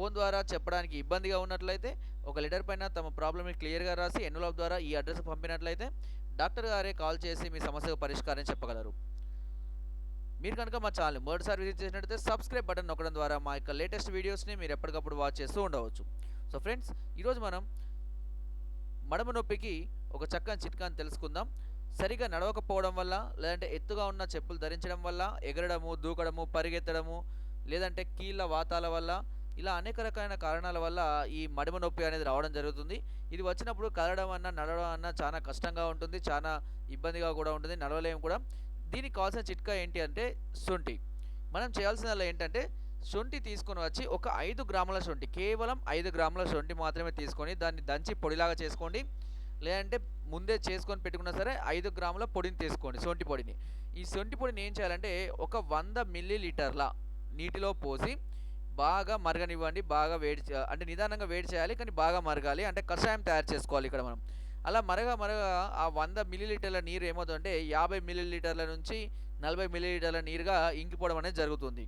Phone ద్వారా చెప్పడానికి ఇబ్బందిగా ఉన్నట్లయితే ఒక లెటర్ పైన తమ ప్రాబ్లమ్ని క్లియర్గా రాసి ఎన్వలాప్ ద్వారా ఈ అడ్రస్ పంపినట్లయితే డాక్టర్ గారే కాల్ చేసి మీ సమస్యకు పరిష్కారం చెప్పగలరు. మీరు కనుక మా ఛానల్ మొదటిసారి విజిట్ చేసినట్లయితే సబ్స్క్రైబ్ బటన్ నొక్కడం ద్వారా మా యొక్క లేటెస్ట్ వీడియోస్ని మీరు ఎప్పటికప్పుడు వాచ్ చేస్తూ ఉండవచ్చు. సో ఫ్రెండ్స్ ఈరోజు మనం మడమ నొప్పికి ఒక చక్కని చిట్కాని తెలుసుకుందాం. సరిగా నడవకపోవడం వల్ల లేదంటే ఎత్తుగా ఉన్న చెప్పులు ధరించడం వల్ల ఎగరడము దూకడము పరిగెత్తడము లేదంటే కీళ్ళ వాతాల వల్ల ఇలా అనేక రకమైన కారణాల వల్ల ఈ మడిమ నొప్పి అనేది రావడం జరుగుతుంది. ఇది వచ్చినప్పుడు కదలడం అన్న నడవడం అన్న చాలా కష్టంగా ఉంటుంది చాలా ఇబ్బందిగా కూడా ఉంటుంది నడవలేము కూడా. దీనికి కావాల్సిన చిట్కా ఏంటి అంటే శొంఠి. మనం చేయాల్సిన ఏంటంటే శొంఠి తీసుకొని వచ్చి ఒక ఐదు గ్రాముల శొంఠి కేవలం ఐదు గ్రాముల శొంఠి మాత్రమే తీసుకొని దాన్ని దంచి పొడిలాగా చేసుకోండి. లేదంటే ముందే చేసుకొని పెట్టుకున్నా సరే ఐదు గ్రాముల పొడిని తీసుకోండి శొంఠి పొడిని. ఈ శొంఠి పొడిని ఏం చేయాలంటే ఒక వంద మిల్లీ లీటర్ల నీటిలో పోసి బాగా మరగనివ్వండి బాగా వేడి అంటే నిదానంగా వేడి చేయాలి కానీ బాగా మరగాలి. అంటే కషాయం తయారు చేసుకోవాలి ఇక్కడ మనం. అలా మరగ మరగ ఆ వంద మిల్లీలీటర్ల నీరు ఏమవుతుందంటే యాభై మిల్లీలీటర్ల నుంచి నలభై మిల్లీలీటర్ల నీరుగా ఇంకిపోవడం అనేది జరుగుతుంది.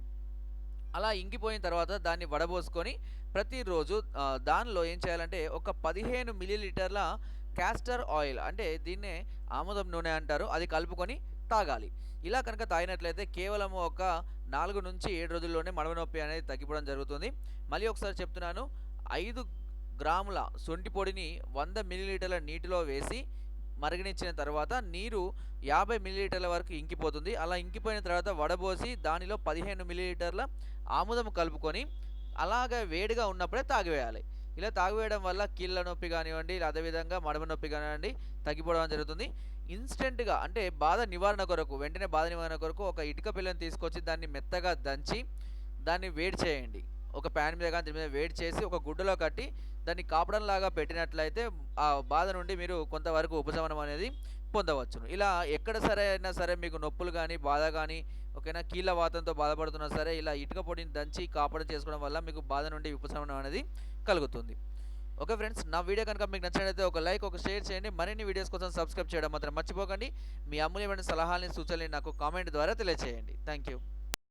అలా ఇంకిపోయిన తర్వాత దాన్ని వడబోసుకొని ప్రతిరోజు దానిలో ఏం చేయాలంటే ఒక పదిహేను మిల్లీలీటర్ల క్యాస్టర్ ఆయిల్ అంటే దీన్నే ఆముదం నూనె అంటారు అది కలుపుకొని తాగాలి. ఇలా కనుక తాగినట్లయితే కేవలం ఒక నాలుగు నుంచి ఏడు రోజుల్లోనే మడమ నొప్పి అనేది తగ్గిపోవడం జరుగుతుంది. మళ్ళీ ఒకసారి చెప్తున్నాను ఐదు గ్రాముల శొంఠి పొడిని వంద మిల్లీలీటర్ల నీటిలో వేసి మరగనిచ్చిన తర్వాత నీరు యాభై మిల్లీలీటర్ల వరకు ఇంకిపోతుంది. అలా ఇంకిపోయిన తర్వాత వడబోసి దానిలో పదిహేను మిల్లీలీటర్ల ఆముదం కలుపుకొని అలాగే వేడిగా ఉన్నప్పుడే తాగివేయాలి. ఇలా తాగివేయడం వల్ల కీళ్ళ నొప్పి కానివ్వండి అదేవిధంగా మడమ నొప్పి కానివ్వండి తగ్గిపోవడం జరుగుతుంది. ఇన్స్టెంట్గా అంటే బాధ నివారణ కొరకు వెంటనే బాధ నివారణ కొరకు ఒక ఇటుక పిల్లని తీసుకొచ్చి దాన్ని మెత్తగా దంచి దాన్ని వేడి చేయండి. ఒక ప్యాన్ మీద కానీ దీని మీద వేడి చేసి ఒక గుడ్డలో కట్టి దాన్ని కాపడంలాగా పెట్టినట్లయితే ఆ బాధ నుండి మీరు కొంతవరకు ఉపశమనం అనేది పొందవచ్చును ఇలా ఎక్కడ సరే అయినా సరే మీకు నొప్పులు కానీ బాధ కానీ ఓకేనా? కీళ్ళ వాతంతో బాధపడుతున్నా సరే ఇలా ఇటుక పొడిని దంచి కాపడం చేసుకోవడం వల్ల మీకు బాధ నుండి ఉపశమనం అనేది కలుగుతుంది. ఓకే ఫ్రెండ్స్ నా వీడియో కనుక మీకు నచ్చినట్లయితే ఒక లైక్ ఒక షేర్ చేయండి. మరిన్ని వీడియోస్ కోసం సబ్స్క్రైబ్ చేయడం మాత్రం మర్చిపోకండి. మీ అమూల్యమైన సలహాలని సూచనలు నాకు కామెంట్ ద్వారా తెలియజేయండి థ్యాంక్ యూ